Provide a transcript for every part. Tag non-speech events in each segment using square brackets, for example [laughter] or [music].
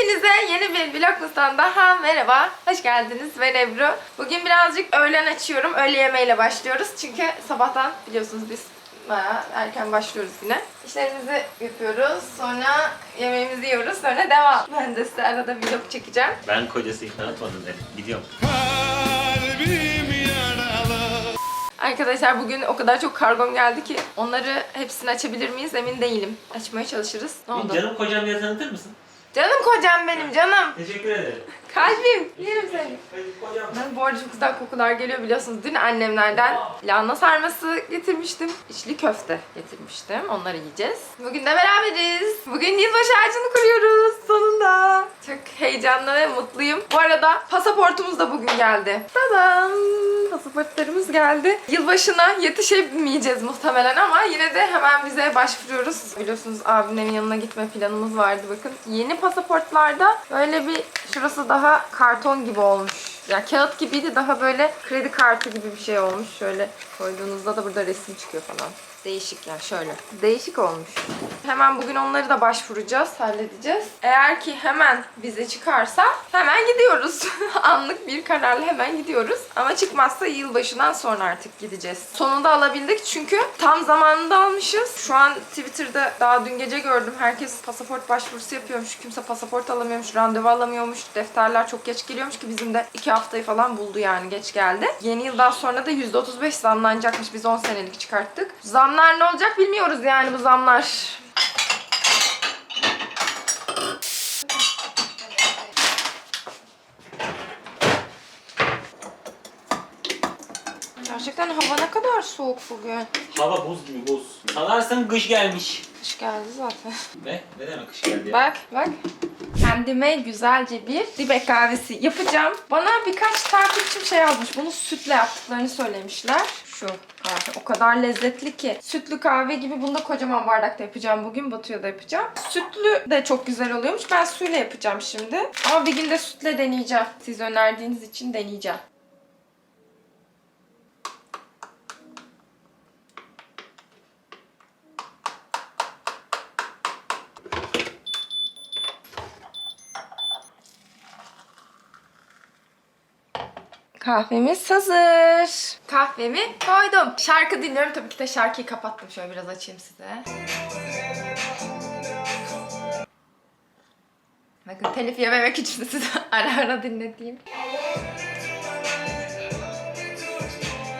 Hepinize yeni bir Vlogmas'tan daha merhaba. Hoş geldiniz. Ben Ebru. Bugün birazcık öğlen açıyorum. Öğle yemeğiyle başlıyoruz. Çünkü sabahtan biliyorsunuz biz bayağı erken başlıyoruz yine. İşlerimizi yapıyoruz. Sonra yemeğimizi yiyoruz. Sonra devam. Ben de size arada vlog çekeceğim. Ben kocasıyım tanıtmadım dedim. Gidiyorum. Arkadaşlar bugün o kadar çok kargom geldi ki onları hepsini açabilir miyiz emin değilim. Açmaya çalışırız. Ne oldu? Canım kocam diye tanıtır mısın? Canım kocam benim canım. Teşekkür ederim. Kalbim. Yerim seni. Ben bu arada çok güzel kokular geliyor biliyorsunuz. Dün annemlerden lahana sarması getirmiştim. İçli köfte getirmiştim. Onları yiyeceğiz. Bugün de beraberiz. Bugün yılbaşı ağacını kuruyoruz sonunda. Çok heyecanlı ve mutluyum. Bu arada pasaportumuz da bugün geldi. Tadam! Pasaportlarımız geldi. Yılbaşına yetişemeyeceğiz muhtemelen ama yine de hemen bize başvuruyoruz. Biliyorsunuz abimlerin yanına gitme planımız vardı bakın. Yeni pasaportlarda böyle bir şurası daha karton gibi olmuş. Ya kağıt gibiydi daha böyle kredi kartı gibi bir şey olmuş. Şöyle koyduğunuzda da burada resim çıkıyor falan. Değişik yani şöyle. Değişik olmuş. Hemen bugün onları da başvuracağız, halledeceğiz. Eğer ki hemen bize çıkarsa hemen gidiyoruz. [laughs] Anlık bir kararla hemen gidiyoruz. Ama çıkmazsa yılbaşından sonra artık gideceğiz. Sonunda alabildik çünkü tam zamanında almışız. Şu an Twitter'da daha dün gece gördüm. Herkes pasaport başvurusu yapıyormuş. Kimse pasaport alamıyormuş, randevu alamıyormuş. Defterler çok geç geliyormuş ki bizim de iki haftayı falan buldu yani geç geldi. Yeni yıldan sonra da %35 zamlanacakmış. Biz 10 senelik çıkarttık. Zamlar ne olacak bilmiyoruz yani bu zamlar. Gerçekten hava ne kadar soğuk bugün. Hava buz gibi buz. Sanarsın kış gelmiş. Kış geldi zaten. Ne? Ne demek kış geldi ya? Bak bak. Kendime güzelce bir dibe kahvesi yapacağım. Bana birkaç takipçim şey yazmış. Bunu sütle yaptıklarını söylemişler. Şu kahve o kadar lezzetli ki. Sütlü kahve gibi bunu da kocaman bardakta yapacağım. Bugün Batu'ya da yapacağım. Sütlü de çok güzel oluyormuş. Ben suyla yapacağım şimdi. Ama bir gün de sütle deneyeceğim. Siz önerdiğiniz için deneyeceğim. Kahvemiz hazır. Kahvemi koydum. Şarkı dinliyorum. Tabii ki de şarkıyı kapattım. Şöyle biraz açayım size. Bakın telif yememek için size [laughs] ara ara dinlediğim.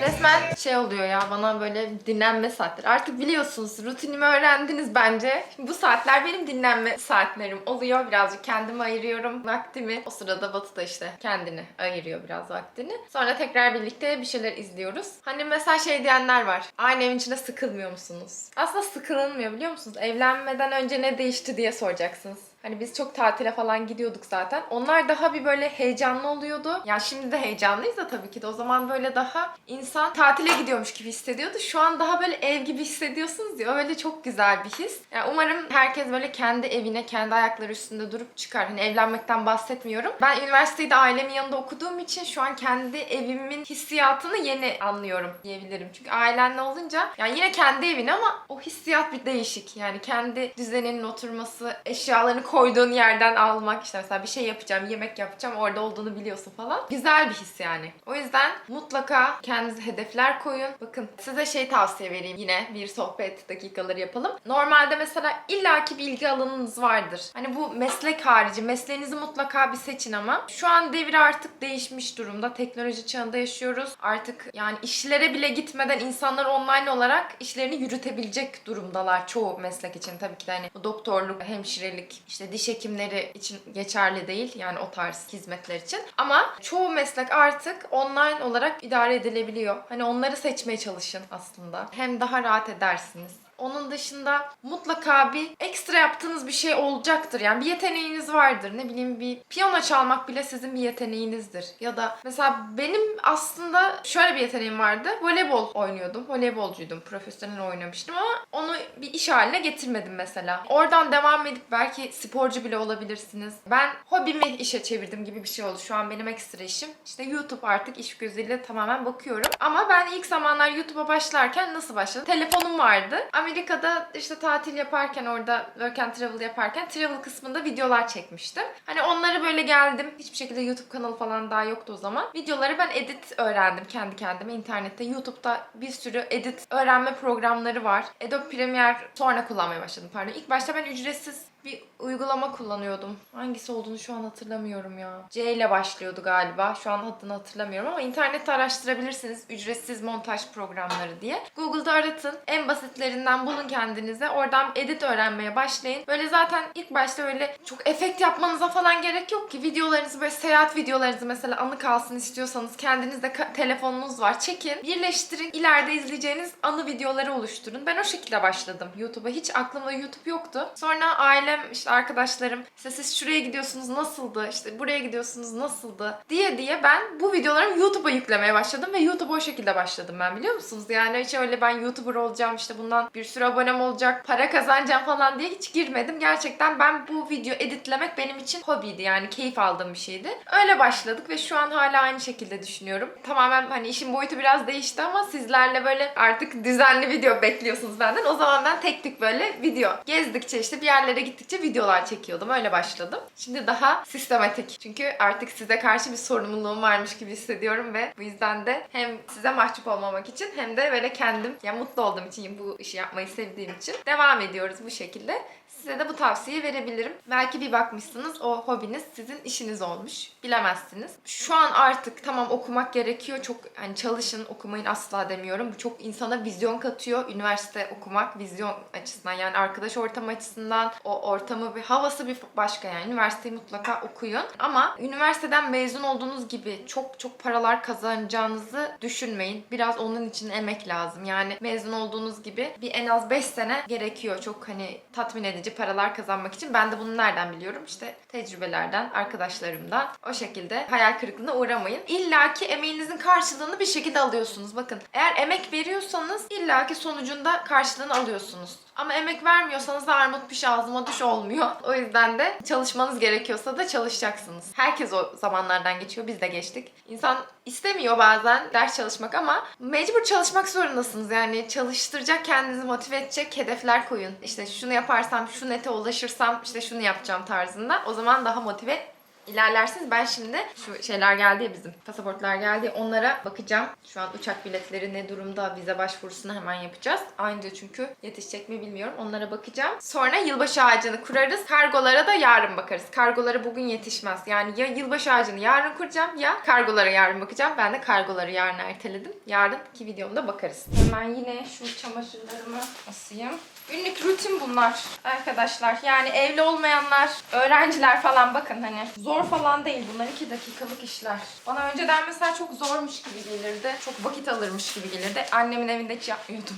Resmen şey oluyor ya bana böyle dinlenme saatleri. Artık biliyorsunuz rutinimi öğrendiniz bence. Bu saatler benim dinlenme saatlerim oluyor. Birazcık kendime ayırıyorum vaktimi. O sırada Batı da işte kendini ayırıyor biraz vaktini. Sonra tekrar birlikte bir şeyler izliyoruz. Hani mesela şey diyenler var. Aynı evin içinde sıkılmıyor musunuz? Aslında sıkılınmıyor biliyor musunuz? Evlenmeden önce ne değişti diye soracaksınız. Hani biz çok tatile falan gidiyorduk zaten. Onlar daha bir böyle heyecanlı oluyordu. Yani şimdi de heyecanlıyız da tabii ki de. O zaman böyle daha insan tatile gidiyormuş gibi hissediyordu. Şu an daha böyle ev gibi hissediyorsunuz ya. Öyle çok güzel bir his. Yani umarım herkes böyle kendi evine, kendi ayakları üstünde durup çıkar. Hani evlenmekten bahsetmiyorum. Ben üniversiteyi de ailemin yanında okuduğum için şu an kendi evimin hissiyatını yeni anlıyorum diyebilirim. Çünkü ailenle olunca yani yine kendi evin ama o hissiyat bir değişik. Yani kendi düzeninin oturması, eşyalarını koyduğun yerden almak işte mesela bir şey yapacağım, yemek yapacağım orada olduğunu biliyorsun falan. Güzel bir his yani. O yüzden mutlaka kendinize hedefler koyun. Bakın size şey tavsiye vereyim yine bir sohbet dakikaları yapalım. Normalde mesela illaki bir ilgi alanınız vardır. Hani bu meslek harici mesleğinizi mutlaka bir seçin ama şu an devir artık değişmiş durumda. Teknoloji çağında yaşıyoruz. Artık yani işlere bile gitmeden insanlar online olarak işlerini yürütebilecek durumdalar çoğu meslek için. Tabii ki de hani doktorluk, hemşirelik, işte diş hekimleri için geçerli değil. Yani o tarz hizmetler için. Ama çoğu meslek artık online olarak idare edilebiliyor. Hani onları seçmeye çalışın aslında. Hem daha rahat edersiniz. Onun dışında mutlaka bir ekstra yaptığınız bir şey olacaktır. Yani bir yeteneğiniz vardır. Ne bileyim bir piyano çalmak bile sizin bir yeteneğinizdir. Ya da mesela benim aslında şöyle bir yeteneğim vardı. Voleybol oynuyordum. Voleybolcuydum. Profesyonel oynamıştım ama onu bir iş haline getirmedim mesela. Oradan devam edip belki sporcu bile olabilirsiniz. Ben hobimi işe çevirdim gibi bir şey oldu. Şu an benim ekstra işim. İşte YouTube artık iş gözüyle tamamen bakıyorum. Ama ben ilk zamanlar YouTube'a başlarken nasıl başladım? Telefonum vardı. Amerika'da işte tatil yaparken orada work and travel yaparken travel kısmında videolar çekmiştim. Hani onları böyle geldim. Hiçbir şekilde YouTube kanalı falan daha yoktu o zaman. Videoları ben edit öğrendim kendi kendime internette. YouTube'da bir sürü edit öğrenme programları var. Adobe Premiere sonra kullanmaya başladım pardon. İlk başta ben ücretsiz bir uygulama kullanıyordum. Hangisi olduğunu şu an hatırlamıyorum ya. C ile başlıyordu galiba. Şu an adını hatırlamıyorum ama internette araştırabilirsiniz. Ücretsiz montaj programları diye. Google'da aratın. En basitlerinden bulun kendinize. Oradan edit öğrenmeye başlayın. Böyle zaten ilk başta öyle çok efekt yapmanıza falan gerek yok ki. Videolarınızı böyle seyahat videolarınızı mesela anı kalsın istiyorsanız kendinizde ka- telefonunuz var. Çekin, birleştirin. İleride izleyeceğiniz anı videoları oluşturun. Ben o şekilde başladım YouTube'a. Hiç aklımda YouTube yoktu. Sonra ailem, işte arkadaşlarım, işte siz şuraya gidiyorsunuz nasıldı, işte buraya gidiyorsunuz nasıldı diye diye ben bu videolarımı YouTube'a yüklemeye başladım ve YouTube'a o şekilde başladım ben biliyor musunuz? Yani hiç öyle ben YouTuber olacağım işte bundan bir sürü abonem olacak, para kazanacağım falan diye hiç girmedim. Gerçekten ben bu video editlemek benim için hobiydi yani keyif aldığım bir şeydi. Öyle başladık ve şu an hala aynı şekilde düşünüyorum. Tamamen hani işin boyutu biraz değişti ama sizlerle böyle artık düzenli video bekliyorsunuz benden. O zaman ben tek tük böyle video gezdikçe işte bir yerlere gittikçe videolar çekiyordum. Öyle başladım. Şimdi daha sistematik. Çünkü artık size karşı bir sorumluluğum varmış gibi hissediyorum ve bu yüzden de hem size mahcup olmamak için hem de böyle kendim ya mutlu olduğum için bu işi yapmayı sevdiğim için devam ediyoruz bu şekilde. Size de bu tavsiyeyi verebilirim. Belki bir bakmışsınız o hobiniz sizin işiniz olmuş. Bilemezsiniz. Şu an artık tamam okumak gerekiyor. Çok hani çalışın okumayın asla demiyorum. Bu çok insana vizyon katıyor. Üniversite okumak vizyon açısından yani arkadaş ortamı açısından o ortamı bir havası bir başka yani. Üniversiteyi mutlaka okuyun. Ama üniversiteden mezun olduğunuz gibi çok çok paralar kazanacağınızı düşünmeyin. Biraz onun için emek lazım. Yani mezun olduğunuz gibi bir en az 5 sene gerekiyor. Çok hani tatmin edici paralar kazanmak için. Ben de bunu nereden biliyorum? İşte tecrübelerden, arkadaşlarımdan. O şekilde hayal kırıklığına uğramayın. İlla ki emeğinizin karşılığını bir şekilde alıyorsunuz. Bakın eğer emek veriyorsanız illa ki sonucunda karşılığını alıyorsunuz. Ama emek vermiyorsanız da armut piş ağzıma düş olmuyor. O yüzden de çalışmanız gerekiyorsa da çalışacaksınız. Herkes o zamanlardan geçiyor. Biz de geçtik. İnsan istemiyor bazen ders çalışmak ama mecbur çalışmak zorundasınız. Yani çalıştıracak, kendinizi motive edecek hedefler koyun. İşte şunu yaparsam, şu nete ulaşırsam işte şunu yapacağım tarzında. O zaman daha motive ilerlersiniz. Ben şimdi şu şeyler geldi ya bizim pasaportlar geldi ya, onlara bakacağım. Şu an uçak biletleri ne durumda vize başvurusunu hemen yapacağız. Aynı çünkü yetişecek mi bilmiyorum. Onlara bakacağım. Sonra yılbaşı ağacını kurarız. Kargolara da yarın bakarız. Kargolara bugün yetişmez. Yani ya yılbaşı ağacını yarın kuracağım ya kargolara yarın bakacağım. Ben de kargoları yarın erteledim. Yarınki videomda bakarız. Hemen yine şu çamaşırlarımı asayım. Günlük rutin bunlar arkadaşlar. Yani evli olmayanlar, öğrenciler falan bakın hani zor falan değil bunlar 2 dakikalık işler. Bana önceden mesela çok zormuş gibi gelirdi. Çok vakit alırmış gibi gelirdi. Annemin evinde hiç yapmıyordum.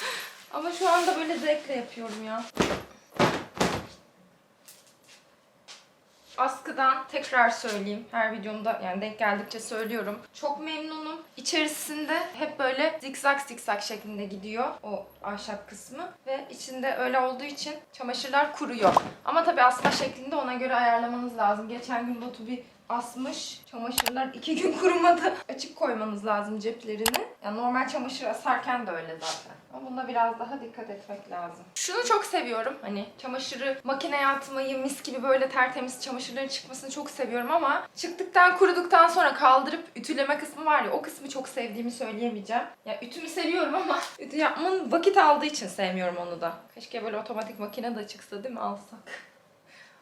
[laughs] Ama şu anda böyle zevkle yapıyorum ya. Askıdan tekrar söyleyeyim. Her videomda yani denk geldikçe söylüyorum. Çok memnunum. İçerisinde hep böyle zikzak zikzak şeklinde gidiyor o ahşap kısmı. Ve içinde öyle olduğu için çamaşırlar kuruyor. Ama tabii asma şeklinde ona göre ayarlamanız lazım. Geçen gün Batu bir asmış. Çamaşırlar iki gün [laughs] kurumadı. Açık koymanız lazım ceplerini. Yani normal çamaşır asarken de öyle zaten. Ama bunda biraz daha dikkat etmek lazım. Şunu çok seviyorum. Hani çamaşırı makineye atmayı, mis gibi böyle tertemiz çamaşırların çıkmasını çok seviyorum ama çıktıktan kuruduktan sonra kaldırıp ütüleme kısmı var ya o kısmı çok sevdiğimi söyleyemeyeceğim. Ya ütümü seviyorum ama ütü yapmanın vakit aldığı için sevmiyorum onu da. Keşke böyle otomatik makine de çıksa değil mi alsak?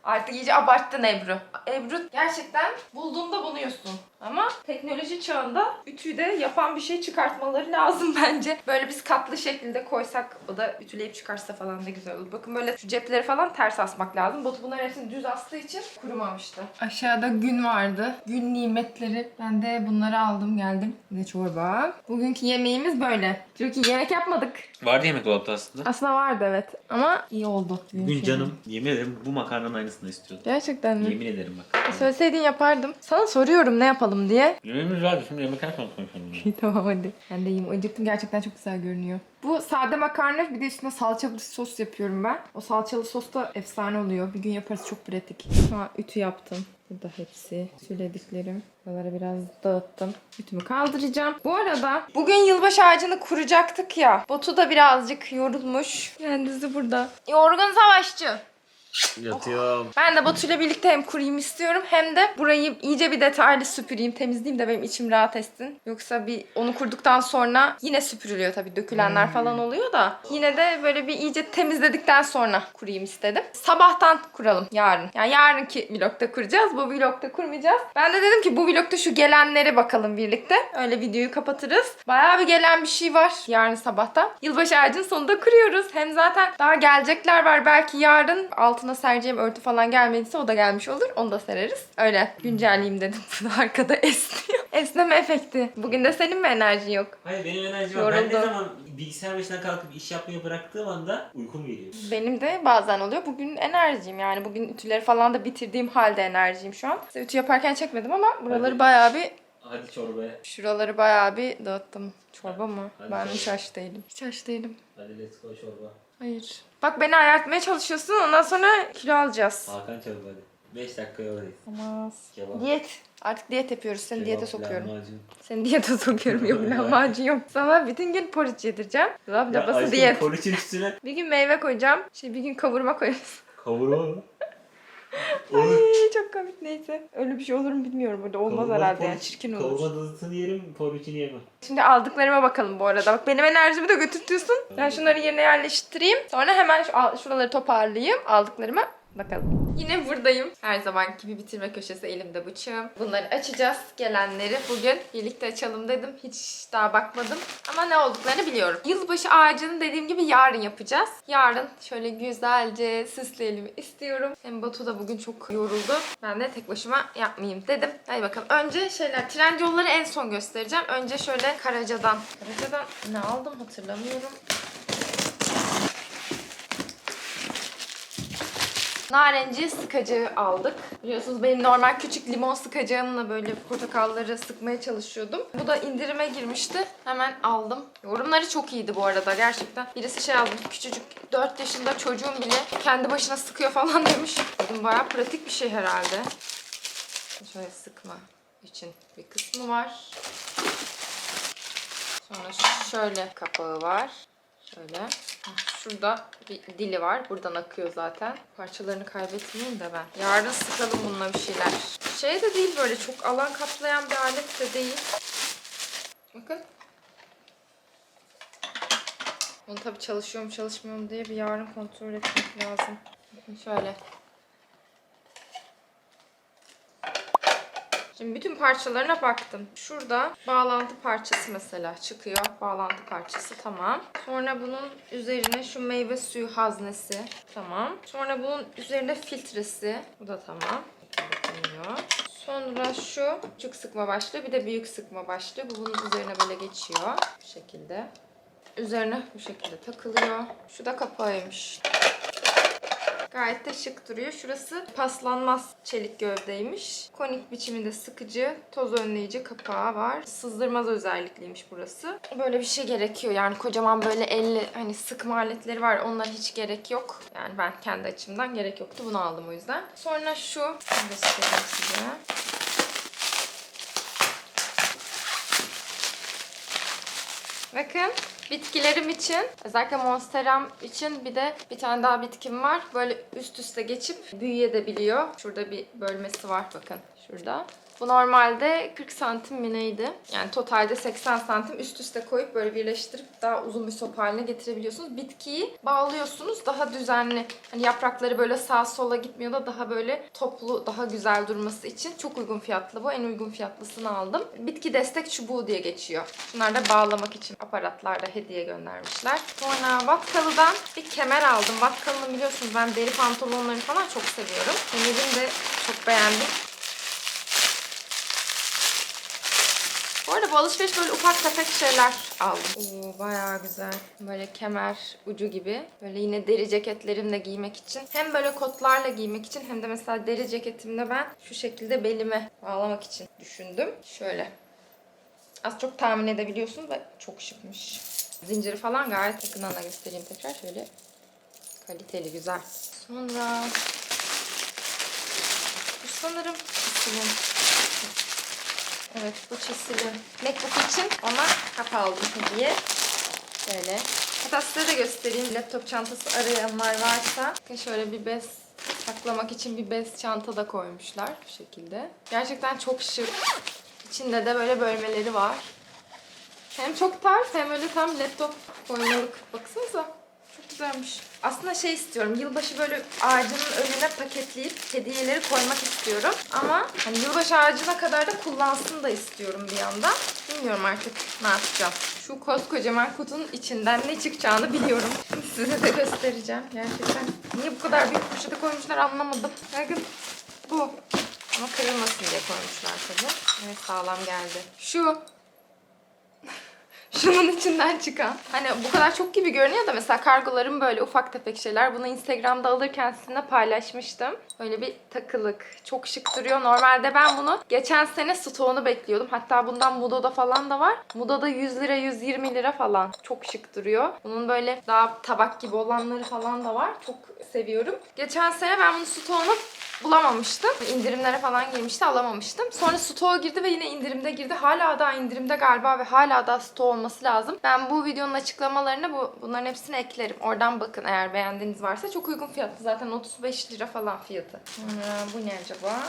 Artık iyice abarttın Ebru. Ebru gerçekten bulduğunda buluyorsun. Ama teknoloji çağında ütüyü de yapan bir şey çıkartmaları lazım [laughs] bence. Böyle biz katlı şekilde koysak o da ütüleyip çıkarsa falan da güzel olur. Bakın böyle şu cepleri falan ters asmak lazım. Batu bunların hepsini düz astığı için kurumamıştı. Aşağıda gün vardı. Gün nimetleri. Ben de bunları aldım geldim. Ne çorba. Bugünkü yemeğimiz böyle. Çünkü yemek yapmadık. Vardı yemek dolapta aslında. Aslında vardı evet. Ama iyi oldu. Bugün canım yemin ederim bu makarnanın aynısını istiyordum. Gerçekten mi? Yemin ederim bak. Söyleseydin yapardım. Sana soruyorum ne yapalım diye. Yemeğimiz vardı şimdi yemekten sonra konuşalım. [laughs] İyi tamam hadi. Ben de yiyeyim. Acıktım gerçekten çok güzel görünüyor. Bu sade makarna bir de üstüne salçalı sos yapıyorum ben. O salçalı sos da efsane oluyor. Bir gün yaparız çok pratik. Şu an ütü yaptım. Burada hepsi söylediklerim. Buraları biraz dağıttım. Ütümü kaldıracağım. Bu arada bugün yılbaşı ağacını kuracaktık ya. Botu da birazcık yorulmuş. Kendisi burada. Yorgun savaşçı. Yatıyorum. Ben de Batu'yla birlikte hem kurayım istiyorum hem de burayı iyice bir detaylı süpüreyim, temizleyeyim de benim içim rahat etsin. Yoksa bir onu kurduktan sonra yine süpürülüyor tabii dökülenler falan oluyor da. Yine de böyle bir iyice temizledikten sonra kurayım istedim. Sabahtan kuralım yarın. Yani yarınki vlogda kuracağız. Bu vlogda kurmayacağız. Ben de dedim ki bu vlogda şu gelenlere bakalım birlikte. Öyle videoyu kapatırız. Bayağı bir gelen bir şey var yarın sabahtan. Yılbaşı ağacının sonunda kuruyoruz. Hem zaten daha gelecekler var. Belki yarın altına sereceğim örtü falan gelmediyse o da gelmiş olur. Onu da sereriz. Öyle güncelleyeyim dedim. [laughs] Arkada esniyor. Esneme efekti. Bugün de senin mi enerjin yok? Hayır benim enerjim var. Ben ne Yoruldum. zaman bilgisayar başına kalkıp iş yapmayı bıraktığım anda uykum geliyor. Benim de bazen oluyor. Bugün enerjiyim yani. Bugün ütüleri falan da bitirdiğim halde enerjiyim şu an. Size ütü yaparken çekmedim ama buraları Hadi. bayağı bir Hadi çorbaya. Şuraları bayağı bir dağıttım. Çorba mı? Hadi ben hiç aç değilim. Hiç aç değilim. Hadi let's go çorba. Hayır. Bak beni ayartmaya çalışıyorsun ondan sonra kilo alacağız. Hakan çorba hadi. 5 dakika yoldayız. Olmaz. Kebap. Diyet. Artık diyet yapıyoruz. Seni diyete sokuyorum. lahmacun. Seni diyete sokuyorum. Yok lahmacun yok. Sana bütün gün porridge yedireceğim. Laf Ya aşkım, diyet. Poliçin üstüne Bir gün meyve koyacağım. Şey bir gün kavurma koyarız. kavurma mı? Ay, çok komik neyse. Öyle bir şey olur mu bilmiyorum burada. Olmaz Kavurma, herhalde yani. Çirkin olur. Kavurma dızısını yerim, poliçini yemem. Şimdi aldıklarıma bakalım bu arada. Bak benim enerjimi de götürtüyorsun. Ben şunları yerine yerleştireyim. Sonra hemen şu, al- şuraları toparlayayım. Aldıklarıma bakalım. Yine buradayım. Her zamanki gibi bitirme köşesi elimde bıçağım. Bunları açacağız. Gelenleri bugün birlikte açalım dedim. Hiç daha bakmadım. Ama ne olduklarını biliyorum. Yılbaşı ağacını dediğim gibi yarın yapacağız. Yarın şöyle güzelce süsleyelim istiyorum. Hem Batu da bugün çok yoruldu. Ben de tek başıma yapmayayım dedim. Hadi bakalım. Önce şeyler, Trendyol'ları en son göstereceğim. Önce şöyle Karaca'dan. Karaca'dan ne aldım hatırlamıyorum. Narenci sıkacağı aldık. Biliyorsunuz benim normal küçük limon sıkacağımla böyle portakalları sıkmaya çalışıyordum. Bu da indirime girmişti. Hemen aldım. Yorumları çok iyiydi bu arada gerçekten. Birisi şey yazmış küçücük 4 yaşında çocuğum bile kendi başına sıkıyor falan [laughs] demiş. Dedim bayağı pratik bir şey herhalde. Şöyle sıkma için bir kısmı var. Sonra şöyle kapağı var. Şöyle. Şurada bir dili var. Buradan akıyor zaten. Parçalarını kaybetmeyeyim de ben. Yarın sıkalım bununla bir şeyler. Şey de değil böyle çok alan kaplayan bir alet de değil. Bakın. Bunu tabii çalışıyor mu çalışmıyor mu diye bir yarın kontrol etmek lazım. Bakın şöyle. Şimdi bütün parçalarına baktım. Şurada bağlantı parçası mesela çıkıyor. Bağlantı parçası tamam. Sonra bunun üzerine şu meyve suyu haznesi. Tamam. Sonra bunun üzerine filtresi. Bu da tamam. Sonra şu küçük sıkma başlığı bir de büyük sıkma başlığı. Bu bunun üzerine böyle geçiyor. Bu şekilde. Üzerine bu şekilde takılıyor. Şu da kapağıymış. Gayet de şık duruyor. Şurası paslanmaz çelik gövdeymiş. Konik biçiminde sıkıcı, toz önleyici kapağı var. Sızdırmaz özellikliymiş burası. Böyle bir şey gerekiyor. Yani kocaman böyle elli hani sıkma aletleri var. Onlar hiç gerek yok. Yani ben kendi açımdan gerek yoktu. Bunu aldım o yüzden. Sonra şu. Size. Bakın bitkilerim için özellikle monsteram için bir de bir tane daha bitkim var. Böyle üst üste geçip büyüyebiliyor. Şurada bir bölmesi var bakın şurada. Bu normalde 40 santim mi neydi? Yani totalde 80 santim üst üste koyup böyle birleştirip daha uzun bir sop haline getirebiliyorsunuz. Bitkiyi bağlıyorsunuz daha düzenli. Hani yaprakları böyle sağa sola gitmiyor da daha böyle toplu, daha güzel durması için çok uygun fiyatlı bu. En uygun fiyatlısını aldım. Bitki destek çubuğu diye geçiyor. Bunlar da bağlamak için aparatlarda hediye göndermişler. Sonra Vatkalı'dan bir kemer aldım. Vatkalı'nın biliyorsunuz ben deri pantolonlarını falan çok seviyorum. Kemerini de çok beğendim. Arada bu alışveriş böyle ufak tefek şeyler aldım. Oo bayağı güzel. Böyle kemer ucu gibi. Böyle yine deri ceketlerimle giymek için. Hem böyle kotlarla giymek için hem de mesela deri ceketimle ben şu şekilde belime bağlamak için düşündüm. Şöyle. Az çok tahmin edebiliyorsunuz ve çok şıkmış. Zinciri falan gayet yakından da göstereyim tekrar. Şöyle kaliteli güzel. Sonra bu sanırım. Evet bu çizili MacBook için ona kap aldım hediye. Böyle. Hatta size de göstereyim. Laptop çantası arayanlar varsa. Şöyle bir bez saklamak için bir bez çanta da koymuşlar bu şekilde. Gerçekten çok şık. İçinde de böyle bölmeleri var. Hem çok tarz hem öyle tam laptop koymalık. Baksanıza. Çok güzelmiş. Aslında şey istiyorum. Yılbaşı böyle ağacının önüne paketleyip hediyeleri koymak istiyorum. Ama hani yılbaşı ağacına kadar da kullansın da istiyorum bir yandan. Bilmiyorum artık ne yapacağım. Şu koskocaman kutunun içinden ne çıkacağını biliyorum. Size de göstereceğim. Gerçekten niye bu kadar büyük poşete koymuşlar anlamadım. Bakın bu. Ama kırılmasın diye koymuşlar tabii. Evet sağlam geldi. Şu Şunun içinden çıkan. Hani bu kadar çok gibi görünüyor da mesela kargolarım böyle ufak tefek şeyler. Bunu Instagram'da alırken sizinle paylaşmıştım. Böyle bir takılık. Çok şık duruyor. Normalde ben bunu geçen sene stoğunu bekliyordum. Hatta bundan Mudo'da falan da var. Mudo'da 100 lira 120 lira falan. Çok şık duruyor. Bunun böyle daha tabak gibi olanları falan da var. Çok seviyorum. Geçen sene ben bunu stoğunu bulamamıştım. İndirimlere falan girmişti alamamıştım. Sonra stoğa girdi ve yine indirimde girdi. Hala daha indirimde galiba ve hala daha stoğu olması lazım. Ben bu videonun açıklamalarına bu bunların hepsini eklerim. Oradan bakın eğer beğendiğiniz varsa. Çok uygun fiyatlı zaten 35 lira falan fiyatı. Sonra bu ne acaba?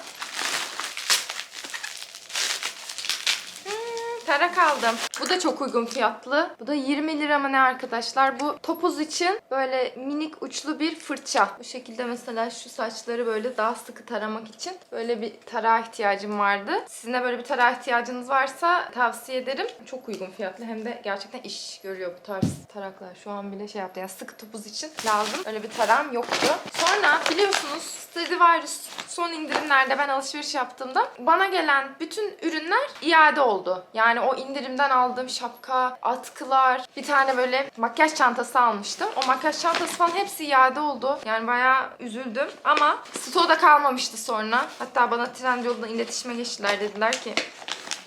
Hmm, Tarak aldım. Bu da çok uygun fiyatlı. Bu da 20 lira mı ne arkadaşlar? Bu topuz için böyle minik uçlu bir fırça. Bu şekilde mesela şu saçları böyle daha sıkı taramak için böyle bir tarağa ihtiyacım vardı. Sizin de böyle bir tarağa ihtiyacınız varsa tavsiye ederim. Çok uygun fiyatlı hem de gerçekten iş görüyor bu tarz taraklar. Şu an bile şey yaptı. Yani sıkı topuz için lazım. Öyle bir tarağım yoktu. Sonra biliyorsunuz Stradivarius son indirimlerde ben alışveriş yaptığımda bana gelen bütün ürünler iade oldu. Yani o indirimden aldığım şapka, atkılar, bir tane böyle makyaj çantası almıştım. O makyaj çantası falan hepsi iade oldu. Yani bayağı üzüldüm ama stoğda kalmamıştı sonra. Hatta bana Trendyol'dan iletişime geçtiler dediler ki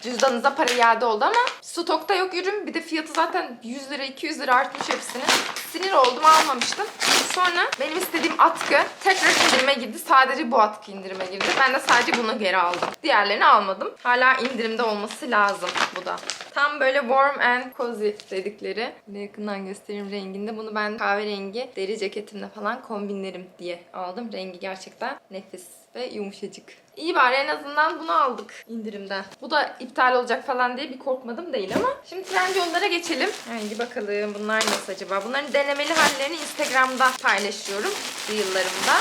cüzdanınıza para iade oldu ama stokta yok ürün. Bir de fiyatı zaten 100 lira 200 lira artmış hepsinin. Sinir oldum almamıştım. Sonra benim istediğim atkı tekrar indirime girdi. Sadece bu atkı indirime girdi. Ben de sadece bunu geri aldım. Diğerlerini almadım. Hala indirimde olması lazım bu da. Tam böyle warm and cozy dedikleri. De yakından göstereyim renginde. Bunu ben kahverengi deri ceketimle falan kombinlerim diye aldım. Rengi gerçekten nefis ve yumuşacık. İyi bari en azından bunu aldık indirimden. Bu da iptal olacak falan diye bir korkmadım değil ama. Şimdi Trendyol'lara geçelim. Hangi bakalım bunlar nasıl acaba? Bunların denemeli hallerini Instagram'da paylaşıyorum yıllarımda.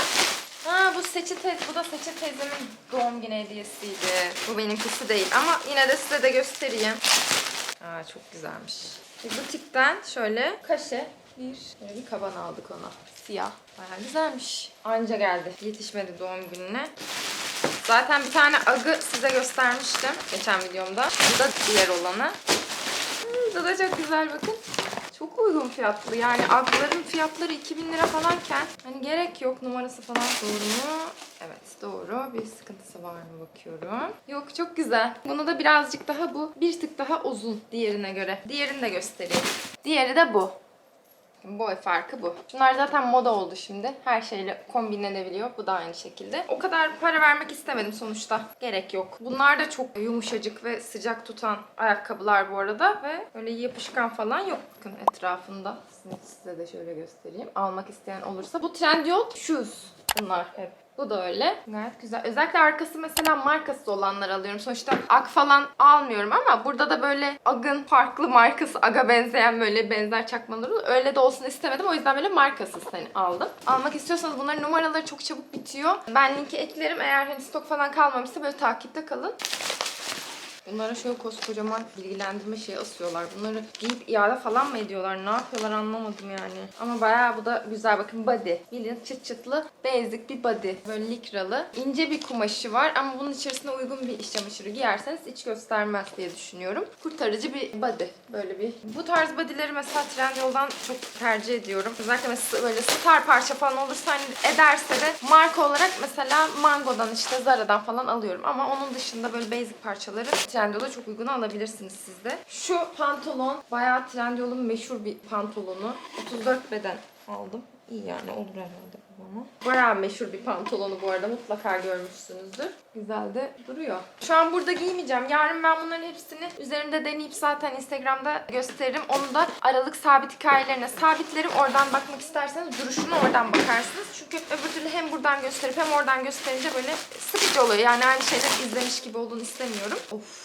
Ha bu Seçi teyze, bu da Seçi teyzemin doğum günü hediyesiydi. Bu benimkisi değil ama yine de size de göstereyim. Aa çok güzelmiş. Butikten şöyle kaşe bir, şöyle bir kaban aldık ona. Siyah. Bayağı güzelmiş. Anca geldi. Yetişmedi doğum gününe. Zaten bir tane agı size göstermiştim geçen videomda. Bu da diğer olanı. Hmm, bu da çok güzel bakın. Çok uygun fiyatlı. Yani agların fiyatları 2000 lira falanken hani gerek yok numarası falan doğru mu? Evet doğru. Bir sıkıntısı var mı bakıyorum. Yok çok güzel. Bunu da birazcık daha bu bir tık daha uzun diğerine göre. Diğerini de göstereyim. Diğeri de bu. Boy farkı bu. Şunlar zaten moda oldu şimdi. Her şeyle kombinlenebiliyor. Bu da aynı şekilde. O kadar para vermek istemedim sonuçta. Gerek yok. Bunlar da çok yumuşacık ve sıcak tutan ayakkabılar bu arada. Ve öyle yapışkan falan yok bakın etrafında. Size de şöyle göstereyim. Almak isteyen olursa. Bu Trendyol Shoes. Bunlar hep. Bu da öyle. Gayet güzel. Özellikle arkası mesela markası olanlar alıyorum. Sonuçta Ag falan almıyorum ama burada da böyle Ag'ın farklı markası, Ag'a benzeyen böyle benzer çakmaları olur. öyle de olsun istemedim. O yüzden böyle markasız hani aldım. Almak istiyorsanız bunların numaraları çok çabuk bitiyor. Ben linki eklerim. Eğer hani stok falan kalmamışsa böyle takipte kalın. Bunlara şöyle koskocaman bilgilendirme şeyi asıyorlar. Bunları giyip iade falan mı ediyorlar? Ne yapıyorlar anlamadım yani. Ama bayağı bu da güzel. Bakın body. Bildiğin çıt çıtlı basic bir body. Böyle likralı. ince bir kumaşı var ama bunun içerisine uygun bir iş çamaşırı giyerseniz hiç göstermez diye düşünüyorum. Kurtarıcı bir body. Böyle bir. Bu tarz bodyleri mesela Trendyol'dan çok tercih ediyorum. Özellikle mesela böyle star parça falan olursa hani ederse de marka olarak mesela Mango'dan işte Zara'dan falan alıyorum. Ama onun dışında böyle basic parçaları Trendyol'da çok uygun alabilirsiniz siz de. Şu pantolon bayağı Trendyol'un meşhur bir pantolonu. 34 beden aldım. İyi yani olur herhalde. pantolonu. Bayağı meşhur bir pantolonu bu arada. Mutlaka görmüşsünüzdür. Güzel de duruyor. Şu an burada giymeyeceğim. Yarın ben bunların hepsini üzerimde deneyip zaten Instagram'da gösteririm. Onu da Aralık sabit hikayelerine sabitlerim. Oradan bakmak isterseniz duruşunu oradan bakarsınız. Çünkü öbür türlü hem buradan gösterip hem oradan gösterince böyle sıkıcı oluyor. Yani aynı şeyleri izlemiş gibi olduğunu istemiyorum. Of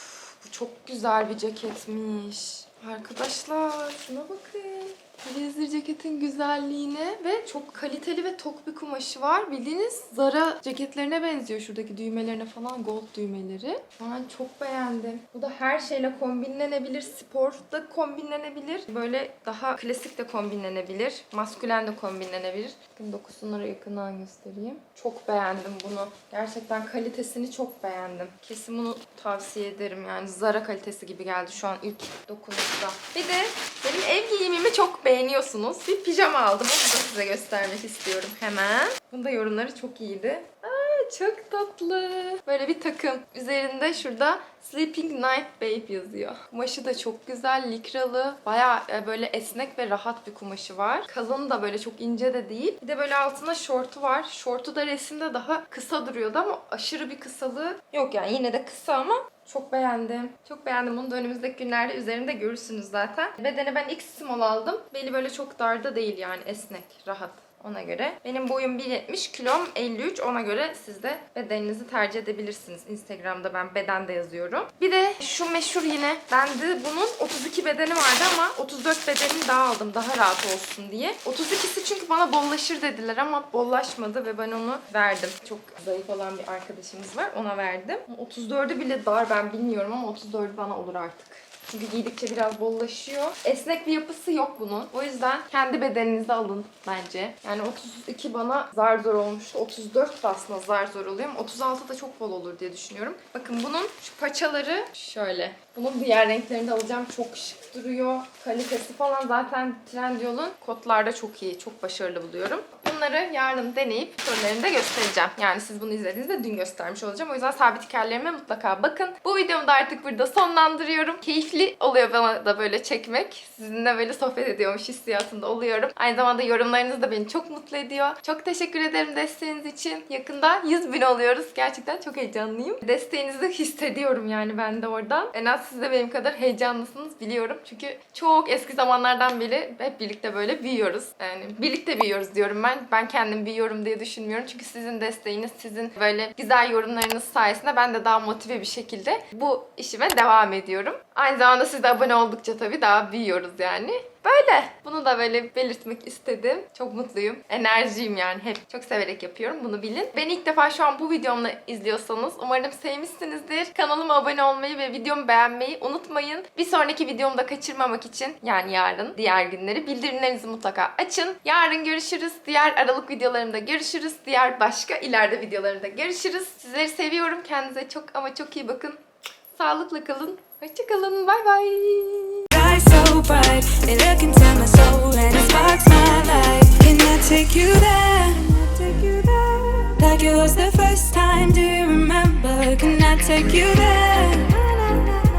çok güzel bir ceketmiş. Arkadaşlar şuna bakın. Blazer ceketin güzelliğine ve çok kaliteli ve tok bir kumaşı var. Bildiğiniz Zara ceketlerine benziyor şuradaki düğmelerine falan gold düğmeleri. Ben çok beğendim. Bu da her şeyle kombinlenebilir. Spor da kombinlenebilir. Böyle daha klasik de kombinlenebilir. Maskülen de kombinlenebilir. Bakın dokusunlara yakından göstereyim. Çok beğendim bunu. Gerçekten kalitesini çok beğendim. Kesin bunu tavsiye ederim yani. Zara kalitesi gibi geldi şu an ilk dokunuşta. Bir de benim ev giyimimi çok beğeniyorsunuz. Bir pijama aldım. Onu da size göstermek istiyorum hemen. Bunda yorumları çok iyiydi. Aa, çok tatlı. Böyle bir takım. Üzerinde şurada Sleeping Night Babe yazıyor. Kumaşı da çok güzel, likralı. Baya böyle esnek ve rahat bir kumaşı var. Kalın da böyle çok ince de değil. Bir de böyle altına şortu var. Şortu da resimde daha kısa duruyordu ama aşırı bir kısalığı yok yani. Yine de kısa ama çok beğendim. Çok beğendim. Bunu da önümüzdeki günlerde üzerimde görürsünüz zaten. Bedene ben X small aldım. Beli böyle çok darda değil yani esnek, rahat. Ona göre. Benim boyum 1.70, kilom 53. Ona göre siz de bedeninizi tercih edebilirsiniz. Instagram'da ben beden de yazıyorum. Bir de şu meşhur yine. Bende bunun 32 bedeni vardı ama 34 bedenini daha aldım. Daha rahat olsun diye. 32'si çünkü bana bollaşır dediler ama bollaşmadı ve ben onu verdim. Çok zayıf olan bir arkadaşımız var. Ona verdim. 34'ü bile dar ben bilmiyorum ama 34'ü bana olur artık. Çünkü giydikçe biraz bollaşıyor. Esnek bir yapısı yok bunun. O yüzden kendi bedeninize alın bence. Yani 32 bana zar zor olmuştu. 34 de aslında zar zor oluyor ama 36 da çok bol olur diye düşünüyorum. Bakın bunun şu paçaları şöyle. Bunun diğer renklerini de alacağım. Çok şık duruyor. Kalitesi falan zaten Trendyol'un kotlarda çok iyi. Çok başarılı buluyorum. Bunları yarın deneyip sorularını da göstereceğim. Yani siz bunu izlediğinizde dün göstermiş olacağım. O yüzden sabit hikayelerime mutlaka bakın. Bu videomu da artık burada sonlandırıyorum. Keyifli oluyor bana da böyle çekmek. Sizinle böyle sohbet ediyormuş hissiyatında oluyorum. Aynı zamanda yorumlarınız da beni çok mutlu ediyor. Çok teşekkür ederim desteğiniz için. Yakında 100 bin oluyoruz. Gerçekten çok heyecanlıyım. Desteğinizi hissediyorum yani ben de oradan. En az siz de benim kadar heyecanlısınız biliyorum. Çünkü çok eski zamanlardan beri hep birlikte böyle büyüyoruz. Yani birlikte büyüyoruz diyorum ben. Ben kendim büyüyorum diye düşünmüyorum. Çünkü sizin desteğiniz, sizin böyle güzel yorumlarınız sayesinde ben de daha motive bir şekilde bu işime devam ediyorum. Aynı zamanda siz de abone oldukça tabii daha büyüyoruz yani. Böyle. Bunu da böyle belirtmek istedim. Çok mutluyum. Enerjiyim yani hep. Çok severek yapıyorum. Bunu bilin. Beni ilk defa şu an bu videomla izliyorsanız umarım sevmişsinizdir. Kanalıma abone olmayı ve videomu beğenmeyi unutmayın. Bir sonraki videomu da kaçırmamak için yani yarın diğer günleri bildirimlerinizi mutlaka açın. Yarın görüşürüz. Diğer Aralık videolarımda görüşürüz. Diğer başka ileride videolarımda görüşürüz. Sizleri seviyorum. Kendinize çok ama çok iyi bakın. Sağlıkla kalın. Hoşçakalın. Bay bay. So? Like it was the first time. Do you remember? Can I take you there?